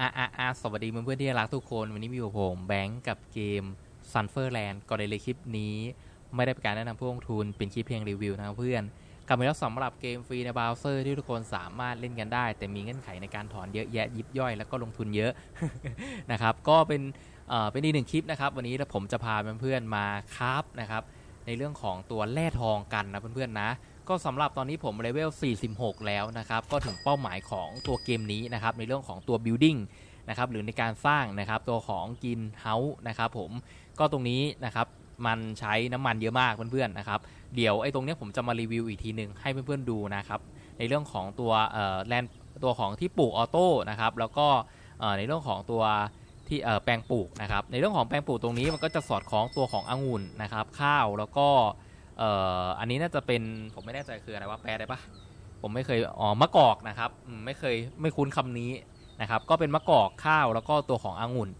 อะอะอะสวัสดีเพื่อนๆที่รักทุกคน วันนี้มีอยู่ผมแบงก์กับเกม Sunferland ก่อนเลยคลิปนี้ ไม่ได้เป็นการแนะนำผู้ลงทุนเป็นคลิปเพียงรีวิวนะครับเพื่อนกลับมาแล้วสำหรับเกมฟรีในเบราว์เซอร์ที่ทุกคนสามารถเล่นกันได้ แต่มีเงื่อนไขในการถอนเยอะแยะยิบย่อยแล้วก็ลงทุนเยอะนะครับก็เป็นเอ่อเป็นอีกหนึ่งคลิปนะครับ วันนี้ผมจะพาเพื่อนๆมาคราฟนะครับในเรื่องของตัวแร่ทองกันนะเพื่อนๆนะ ก็สำหรับตอนนี้ผมเลเวล 46 แล้วนะครับ ก็ถึงเป้าหมายของตัวเกมนี้นะครับ ในเรื่องของตัว building นะครับหรือในการสร้างนะครับตัวของกินเฮาส์นะครับผมก็ตรงนี้นะครับมันใช้น้ำมันเยอะมากเพื่อนๆนะครับเดี๋ยวไอ้ตรงนี้ผมจะมารีวิวอีกทีหนึ่งให้เพื่อนๆดูนะครับในเรื่องของตัวเอ่อแลนตัวของที่ปลูกออโต้นะครับแล้วก็ในเรื่องของตัวที่เอ่อแปลงปลูกนะครับในเรื่องของแปลงปลูกตรงนี้มันก็จะสอดคล้องตัวขององุ่นนะครับข้าวแล้วก็ เอ่ออันนี้น่าจะเป็นผมไม่แน่ใจคืออะไรว่าแปลได้ปะผมไม่เคยอ๋อมะกอกนะครับไม่เคยไม่คุ้นคำนี้นะครับ ก็เป็นมะกอกข้าวแล้วก็ตัวขององุ่น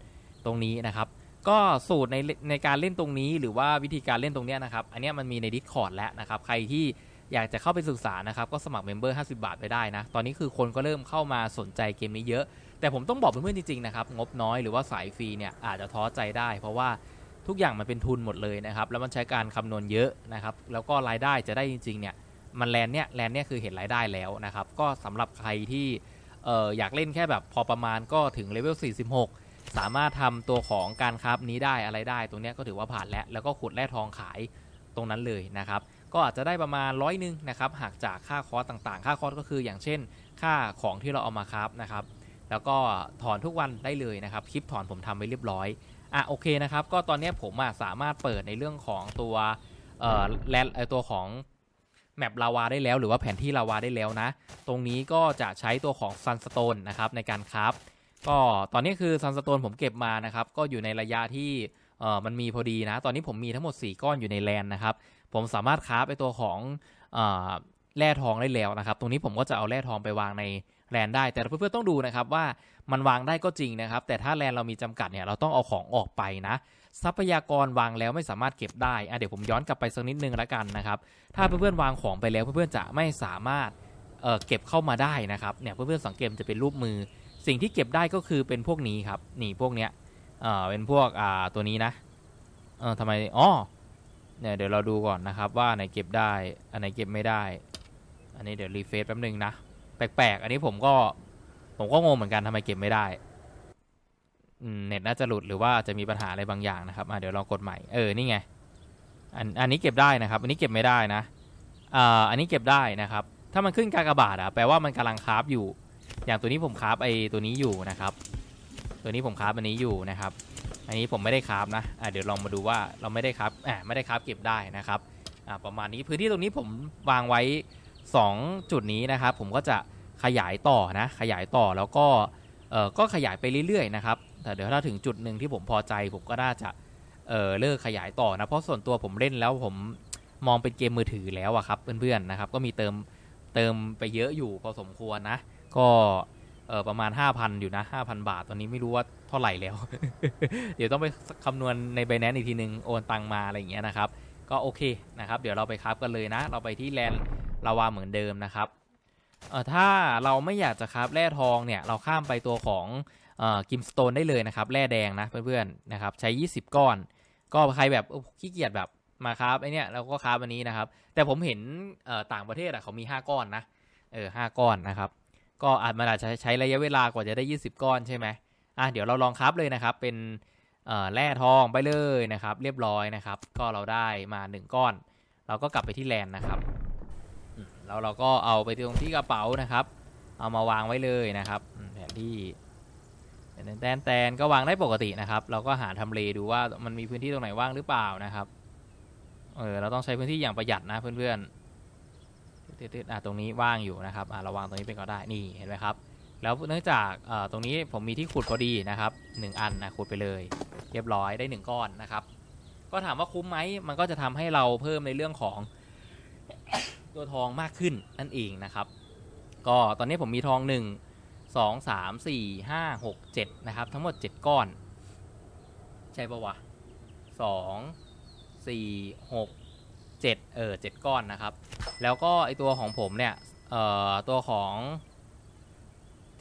ตรงนี้นะครับ ก็สูตรในในการเล่นตรงนี้ หรือว่าวิธีการเล่นตรงเนี้ยนะครับ อันนี้มันมีใน Discord แล้วนะครับ ใครที่อยากจะเข้าไปศึกษานะครับ ก็สมัครเมมเบอร์50 บาทไปได้นะ ตอนนี้คือคนก็เริ่มเข้ามาสนใจเกมนี้เยอะ แต่ผมต้องบอกเพื่อนๆจริงๆนะครับ งบน้อยหรือว่าสายฟรีเนี่ยอาจจะท้อใจได้ เพราะว่า ทุกอย่างมันเป็นทุนหมดเลยนะครับ แล้วมันใช้การคำนวณเยอะนะครับ แล้วก็รายได้จะได้จริงๆเนี่ยมันแลนเนี่ยแลนเนี่ยคือเห็นรายได้แล้วนะครับ ก็สำหรับใครที่อออยากเล่นแค่แบบพอประมาณก็ถึงเลเวล 46 สามารถทำตัวของการคราฟนี้ได้อะไรได้ตรงนี้ก็ถือว่าผ่านแล้ว แล้วก็ขุดแร่ทองขายตรงนั้นเลยนะครับ ก็อาจจะได้ประมาณร้อยหนึ่งนะครับหักจากค่าคอร์สต่างๆ ค่าคอร์สก็คืออย่างเช่น ค่าของที่เราเอามาคราฟนะครับ แล้วก็ถอนทุกวันได้เลยนะครับ คลิปถอนผมทำไว้เรียบร้อย อะโอเคนะครับ ก็ตอนนี้ผมอะสามารถเปิดในเรื่องของตัวเอ่อแลนตัวของแมปลาวาได้แล้ว หรือว่าแผนที่ลาวาได้แล้วนะ ตรงนี้ก็จะใช้ตัวของซันสโตนนะครับในการคราฟก็ตอนนี้คือซันสโตนผมเก็บมานะครับ ก็อยู่ในระยะที่เอ่อมันมีพอดีนะ ตอนนี้ผมมีทั้งหมด 4 ก้อนอยู่ในแลนนะครับ ผมสามารถคราฟไปตัวของออแร่ทองได้แล้วนะครับ ตรงนี้ผมก็จะเอาแร่ทองไปวางใน แลนได้แต่เพื่อนๆต้องดูนะครับว่ามันวางได้ก็จริงนะครับ แต่ถ้าแลนเรามีจำกัดเนี่ยเราต้องเอาของออกไปนะ ทรัพยากรวางแล้วไม่สามารถเก็บได้อะเดี๋ยวผมย้อนกลับไปสักนิดนึงแล้วกันนะครับ ถ้าเพื่อนๆวางของไปแล้วเพื่อนๆจะไม่สามารถเเก็บเข้ามาได้นะครับเนี่ยเพื่อนๆสังเกตจะเป็นรูปมือ สิ่งที่เก็บได้ก็คือเป็นพวกนี้ครับนี่พวกเนี้ยเออเป็นพวกอ่าตัวนี้นะเออทำไมอ๋อเนี่ยเดี๋ยวเราดูก่อนนะครับว่าไหนเก็บได้อันไหนเก็บไม่ได้ อันนี้เดี๋ยวรีเฟซแป๊บนึงนะ แปลกๆ อันนี้ผมก็ผมก็งงเหมือนกันทำไมเก็บไม่ได้เน็ตน่าจะหลุดหรือว่าจะมีปัญหาอะไรบางอย่างนะครับเดี๋ยวลองกดใหม่เออนี่ไงอันอันนี้เก็บได้นะครับ อันนี้เก็บไม่ได้นะอ่าอันนี้เก็บได้นะครับ ถ้ามันขึ้นกากบาทอะแปลว่ามันกำลังคราฟอยู่ อย่างตัวนี้ผมคราฟไอตัวนี้อยู่นะครับ ตัวนี้ผมคราฟอันนี้อยู่นะครับ อันนี้ผมไม่ได้คราฟนะอ่าเดี๋ยวลองมาดูว่าเราไม่ได้คราฟอ่าไม่ได้คราฟเก็บได้นะครับอ่าประมาณนี้พื้นที่ตรงนี้ผมวางไว้ 2 จุดนี้นะครับผมก็จะขยายต่อนะขยายต่อแล้วก็เออก็ขยายไปเรื่อยๆนะครับแต่เดี๋ยวถ้าถึงจุดหนึ่งที่ผมพอใจผมก็น่าจะเออเลิกขยายต่อนะเพราะส่วนตัวผมเล่นแล้วผมมองเป็นเกมมือถือแล้วอะครับเพื่อนๆนะครับก็มีเติมเติมไปเยอะอยู่พอสมควรนะ ก็เออประมาณ 5,000 อยู่นะ 5,000 บาท ตอนนี้ไม่รู้ว่าเท่าไหร่แล้ว เดี๋ยวต้องไปคำนวณในไบแนนอีกทีนึง โอนตังมาอะไรอย่างเงี้ยนะครับ ก็โอเคนะครับ เดี๋ยวเราไปครับกันเลยนะ เราไปที่แลนด์ ลาวาเหมือนเดิมนะครับเออถ้าเราไม่อยากจะครับแร่ทองเนี่ยเราข้ามไปตัวของกิมสโตนได้เลยนะครับแร่แดงนะเพื่อนๆนะครับใช้ 20 ก้อน ก็ใครแบบขี้เกียจแบบมาครับไอเนี้ยเราก็ครับอันนี้นะครับ แต่ผมเห็นเอ่อต่างประเทศอะเขามี 5 ก้อนนะเออห้าก้อนนะครับก็อาจมันอาจจะใช้ระยะเวลากว่าจะได้ 20 ก้อนใช่ไหมอะเดี๋ยวเราลองครับเลยนะครับ เป็นแร่ทองไปเลยนะครับ เรียบร้อยนะครับ ก็เราได้มา 1 ก้อน เราก็กลับไปที่แลนด์นะครับ แล้วเราก็เอาไปตรงที่กระเป๋านะครับ เอามาวางไว้เลยนะครับแผนที่แตนแตนก็วางได้ปกตินะครับ เราก็หาทำเลดูว่ามันมีพื้นที่ตรงไหนว่างหรือเปล่านะครับเออเราต้องใช้พื้นที่อย่างประหยัดนะเพื่อนๆตืดๆอะตรงนี้ว่างอยู่นะครับอะเราวางตรงนี้ไปก็ได้นี่เห็นไหมครับ แล้วเนื่องจากเอ่อตรงนี้ผมมีที่ขุดพอดีนะครับหนึ่งอันนะขุดไปเลย เรียบร้อยได้หนึ่งก้อนนะครับ ก็ถามว่าคุ้มไหมมันก็จะทำให้เราเพิ่มในเรื่องของ ตัวทองมากขึ้นนั่นเองนะครับ ก็ตอนนี้ผมมีทองหนึ่งสองสามสี่ห้าหกเจ็ดนะครับ ทั้งหมดเจ็ดก้อน ใช่ปะวะสองสี่หกเจ็ดเออเจ็ดก้อนนะครับ แล้วก็ไอตัวของผมเนี่ย เอ่อ ตัวของ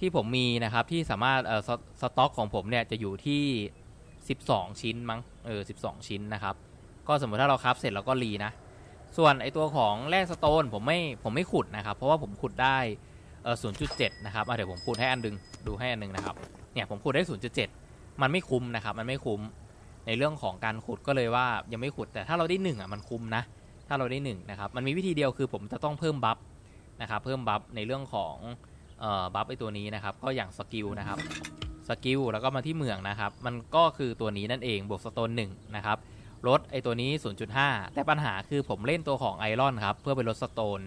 ที่ผมมีนะครับที่สามารถเอ่อสต็อกของผมเนี่ยจะอยู่ที่ 12 ชิ้นมั้งเออ 12 ชิ้นนะครับ ก็สมมติถ้าเราคราฟเสร็จเราก็รีนะ ส่วนไอตัวของแร่สโตนผมไม่ผมไม่ขุดนะครับ เพราะว่าผมขุดได้เออ0.7นะครับเดี๋ยวผมขุดให้อันดึงดูให้อันหนึงนะครับ เนี่ยผมขุดได้0.7มันไม่คุ้มนะครับ มันไม่คุ้มในเรื่องของการขุดก็เลยว่ายังไม่ขุดแต่ถ้าเราได้1อะมันคุ้มนะ ถ้าเราได้1นะครับ มันมีวิธีเดียวคือผมจะต้องเพิ่มบัฟนะครับเพิ่มบัฟในเรื่องของเอ่อบัฟไอตัวนี้นะครับ ก็อย่างสกิลนะครับสกิลแล้วก็มาที่เมืองนะครับ มันก็คือตัวนี้นั่นเองบวกสโตนหนึ่งนะครับ ลดไอตัวนี้ 0.5 แต่ปัญหาคือผมเล่นตัวของไอรอนครับ เพื่อไปลดสโตน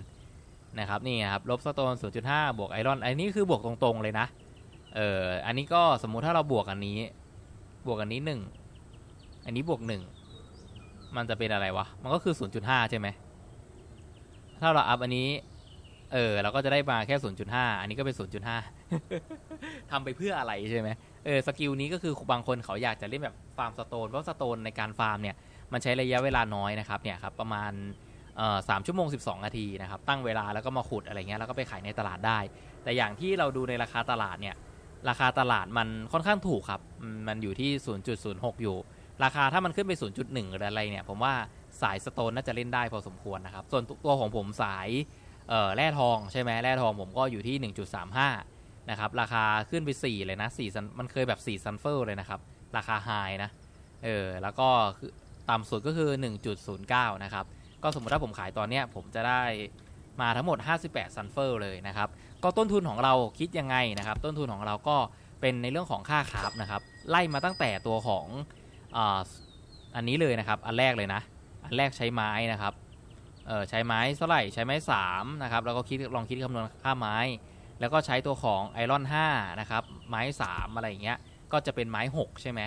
นะครับนี่ครับลบสโตน 0.5 บวกไอรอนอันนี้คือบวกตรงๆเลยนะเอออันนี้ก็สมมุติถ้าเราบวกอันนี้ บวกอันนี้ 1 อันนี้บวก 1 มันจะเป็นอะไรวะ มันก็คือ 0.5 ใช่ไหมถ้าเราอัพอันนี้เออเราก็จะได้มาแค่ 0.5 อันนี้ก็เป็น 0.5ทำไปเพื่ออะไรใช่ไหม เออสกิลนี้ก็คือบางคนเขาอยากจะเล่นแบบฟาร์มสโตนเพราะสโตนในการฟาร์มเนี่ยมันใช้ระยะเวลาน้อยนะครับเนี่ยครับประมาณสามชั่วโมง 12 นาทีนะครับตั้งเวลาแล้วก็มาขุดอะไรเงี้ยแล้วก็ไปขายในตลาดได้ แต่อย่างที่เราดูในราคาตลาดเนี่ยราคาตลาดมันค่อนข้างถูกครับมันอยู่ที่ 0.06 อยู่ ราคาถ้ามันขึ้นไป 0.1 หรืออะไรเนี่ยผมว่าสายสโตนน่าจะเล่นได้พอสมควรนะครับส่วนตัวของผมสายแร่ทองใช่ไหมแร่ทองผมก็อยู่ที่ 1.35 นะครับ ราคาขึ้นไป 4 เลยนะ4ซันมันเคยแบบ4ซันเฟอร์เลยนะครับ ราคาไฮนะ เออ แล้วก็ต่ำสุดก็คือ 1.09 นะครับ ก็สมมติถ้าผมขายตอนเนี้ยผมจะได้มาทั้งหมด 58ซันเฟอร์เลยนะครับ ก็ต้นทุนของเราคิดยังไงนะครับ ต้นทุนของเราก็เป็นในเรื่องของค่าคราฟนะครับ ไล่มาตั้งแต่ตัวของอ,อันนี้เลยนะครับ อันแรกเลยนะ อันแรกใช้ไม้นะครับ เออใช้ไม้เท่าไหร่ ใช้ไม้3นะครับ แล้วก็คิดลองคิดคำนวณค่าไม้ แล้วก็ใช้ตัวของไอรอน5นะครับไม้ 3 อะไรอย่างเงี้ยก็จะเป็นไม้ 6 ใช่ไหม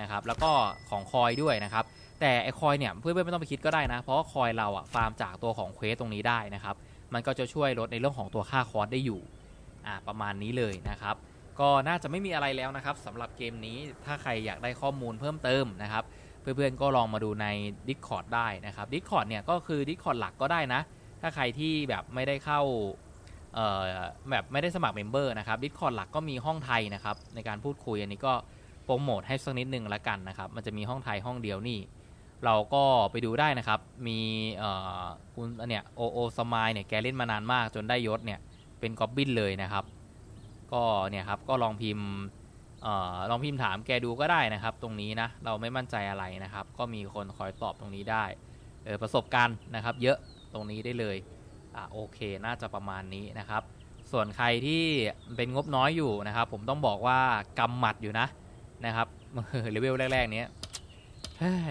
นะครับแล้วก็ของคอยด้วยนะครับ แต่ไอคอยเนี่ยเพื่อนๆไม่ต้องไปคิดก็ได้นะ เพราะว่าคอยเราอะฟาร์มจากตัวของเควสตรงนี้ได้นะครับ มันก็จะช่วยลดในเรื่องของตัวค่าคอร์สได้อยู่อ่าประมาณนี้เลยนะครับ ก็น่าจะไม่มีอะไรแล้วนะครับสำหรับเกมนี้ถ้าใครอยากได้ข้อมูลเพิ่มเติมนะครับเพื่อนๆก็ลองมาดูใน Discord ได้นะครับ Discord เนี่ยก็คือ Discord หลักก็ได้นะ ถ้าใครที่แบบไม่ได้เข้า แบบไม่ได้สมัครเมมเบอร์นะครับ Discord หลักก็มีห้องไทยนะครับ ในการพูดคุยอันนี้ก็โปรโมทให้สักนิดนึงละกันนะครับ มันจะมีห้องไทยห้องเดียวนี่ เราก็ไปดูได้นะครับ มีคุณเนี่ยโอโอสมายเนี่ยแกเล่นมานานมากจนได้ยศเนี่ยเป็นกอบบินเลยนะครับ ก็เนี่ยครับก็ลองพิมพ์ลองพิมพ์ถามแกดูก็ได้นะครับ ตรงนี้นะเราไม่มั่นใจอะไรนะครับ ก็มีคนคอยตอบตรงนี้ได้ประสบการณ์นะครับ เยอะตรงนี้ได้เลย อะโอเคน่าจะประมาณนี้นะครับ ส่วนใครที่เป็นงบน้อยอยู่นะครับ ผมต้องบอกว่ากำหมัดอยู่นะนะครับเลเวลแรกๆเนี้ย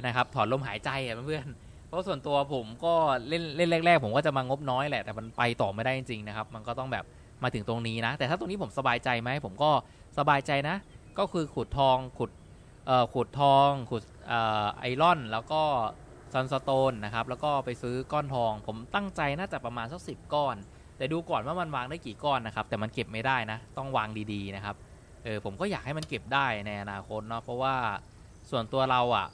นะครับถอนลมหายใจอะเพื่อนเพราะส่วนตัวผมก็เล่นเล่นแรก ๆ ผมก็จะมางบน้อยแหละแต่มันไปต่อไม่ได้จริงๆนะครับ มันก็ต้องแบบมาถึงตรงนี้นะ แต่ถ้าตรงนี้ผมสบายใจไหมผมก็สบายใจนะ ก็คือขุดทองขุดเอ่อขุดทองขุดเอ่อไอรอนแล้วก็ ซันสโตนนะครับแล้วก็ไปซื้อก้อนทอง ผมตั้งใจน่าจะประมาณสักสิบก้อน แต่ดูก่อนว่ามันวางได้กี่ก้อนนะครับ แต่มันเก็บไม่ได้นะ ต้องวางดีๆนะครับเออผมก็อยากให้มันเก็บได้ในอนาคตเนาะเพราะว่าส่วนตัวเราอะ่ะ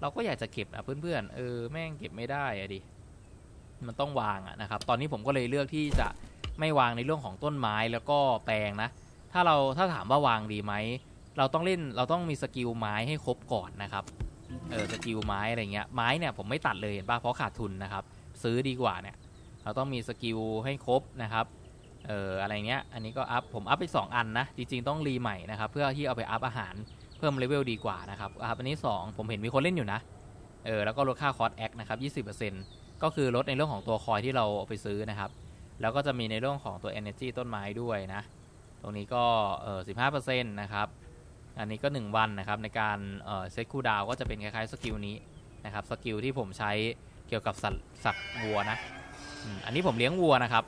เราก็อยากจะเก็บอะเพื่อนๆเออแม่งเก็บไม่ได้อะดิมันต้องวางอะนะครับ ตอนนี้ผมก็เลยเลือกที่จะไม่วางในเรื่องของต้นไม้แล้วก็แปลงนะ ถ้าเราถ้าถามว่าวางดีไหมเราต้องเล่นเราต้องมีสกิลไม้ให้ครบก่อนนะครับ เออสกิลไม้อะไรเงี้ยไม้เนี่ยผมไม่ตัดเลยเห็นป่ะเพราะขาดทุนนะครับซื้อดีกว่าเนี่ยเราต้องมีสกิลให้ครบนะครับเอออะไรเงี้ยอันนี้ก็อัพผมอัพไป 2 อันนะจริงๆต้องรีใหม่นะครับเพื่อที่เอาไปอัพอาหารเพิ่มเลเวลดีกว่านะครับอ่าอันนี้ 2 ผมเห็นมีคนเล่นอยู่นะเออแล้วก็ลดค่าคอร์สแอคนะครับ20%ก็คือลดในเรื่องของตัวคอยที่เราเอาไปซื้อนะครับแล้วก็จะมีในเรื่องของตัว energy ต้นไม้ด้วยนะตรงนี้ก็เออ15%นะครับ อันนี้ก็ 1 วันนะครับในการเซตคูดาวก็จะเป็นคล้ายๆสกิลนี้นะครับสกิลที่ผมใช้เกี่ยวกับสัตว์สัตว์วัวนะอันนี้ผมเลี้ยงวัวนะครับ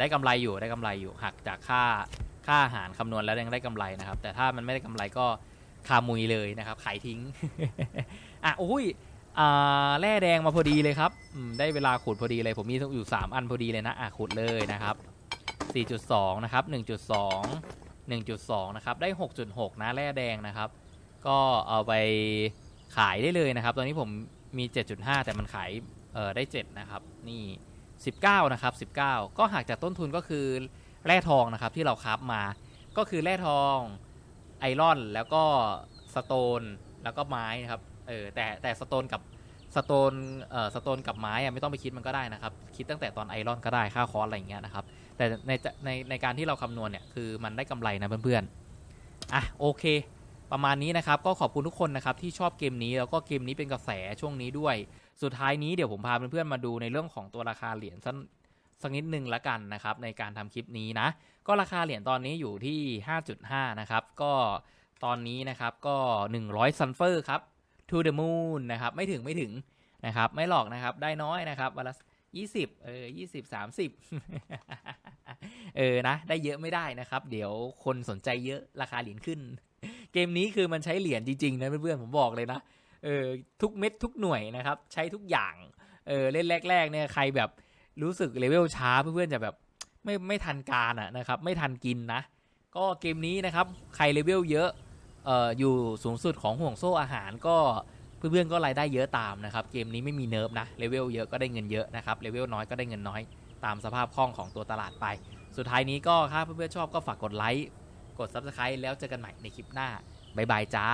ได้กำไรอยู่ได้กำไรอยู่หักจากค่าค่าอาหารคำนวณแล้วยังได้กำไรนะครับ แต่ถ้ามันไม่ได้กำไรก็คามุยเลยนะครับ ขายทิ้งอะโอ้ยอ่าแร่แดงมาพอดีเลยครับได้เวลาขุดพอดีเลยผมมีอยู่ 3 อันพอดีเลยนะอะขุดเลยนะครับ 4.2 นะครับ 1.2 1.2 นะครับ ได้ 6.6 นะแร่แดงนะครับ ก็เอาไปขายได้เลยนะครับ ตอนนี้ผมมี 7.5 แต่มันขายเออได้ 7 นะครับ นี่ 19 นะครับ 19 ก็หักจากต้นทุนก็คือแร่ทองนะครับที่เราคับมา ก็คือแร่ทองไอรอนแล้วก็สโตนแล้วก็ไม้นะครับ เออแต่แต่สโตนกับสโตนเอ่อสโตนกับไม้อะไม่ต้องไปคิดมันก็ได้นะครับ คิดตั้งแต่ตอนไอรอนก็ได้ค่าคอร์สอะไรอย่างเงี้ยนะครับ แต่ในในในการที่เราคำนวณเนี่ยคือมันได้กำไรนะเพื่อนๆอะโอเค ประมาณนี้นะครับ ก็ขอบคุณทุกคนนะครับที่ชอบเกมนี้แล้วก็เกมนี้เป็นกระแสช่วงนี้ด้วย สุดท้ายนี้เดี๋ยวผมพาเพื่อนๆมาดูในเรื่องของตัวราคาเหรียญสักสักนิดหนึ่งละกันนะครับในการทำคลิปนี้นะ ก็ราคาเหรียญตอนนี้อยู่ที่ 5.5 นะครับ ก็ตอนนี้นะครับก็ 100ซันเฟอร์ครับ to the moon นะครับไม่ถึงไม่ถึงนะครับไม่หลอกนะครับได้น้อยนะครับวันละ 20เออ20 30เออนะ ได้เยอะไม่ได้นะครับ เดี๋ยวคนสนใจเยอะราคาเหรียญขึ้น เกมนี้คือมันใช้เหรียญจริงๆนะเพื่อนๆผมบอกเลยนะเออทุกเม็ดทุกหน่วยนะครับ ใช้ทุกอย่างเออเล่นแรก ๆ เนี่ยใครแบบรู้สึกเลเวลช้าเพื่อนๆจะแบบไม่ไม่ทันการอะนะครับ ไม่ทันกินนะ ก็เกมนี้นะครับ ใครเลเวลเยอะเอ่ออยู่สูงสุดของห่วงโซ่อาหารก็ เพื่อนๆก็รายได้เยอะตามนะครับ เกมนี้ไม่มีเนิร์ฟนะเลเวลเยอะก็ได้เงินเยอะนะครับเลเวลน้อยก็ได้เงินน้อยตามสภาพคล่องของตัวตลาดไป สุดท้ายนี้ก็ถ้าเพื่อนๆชอบก็ฝากกดไลค์กด Subscribe แล้วเจอกันใหม่ในคลิปหน้าบ๊ายบายจ้า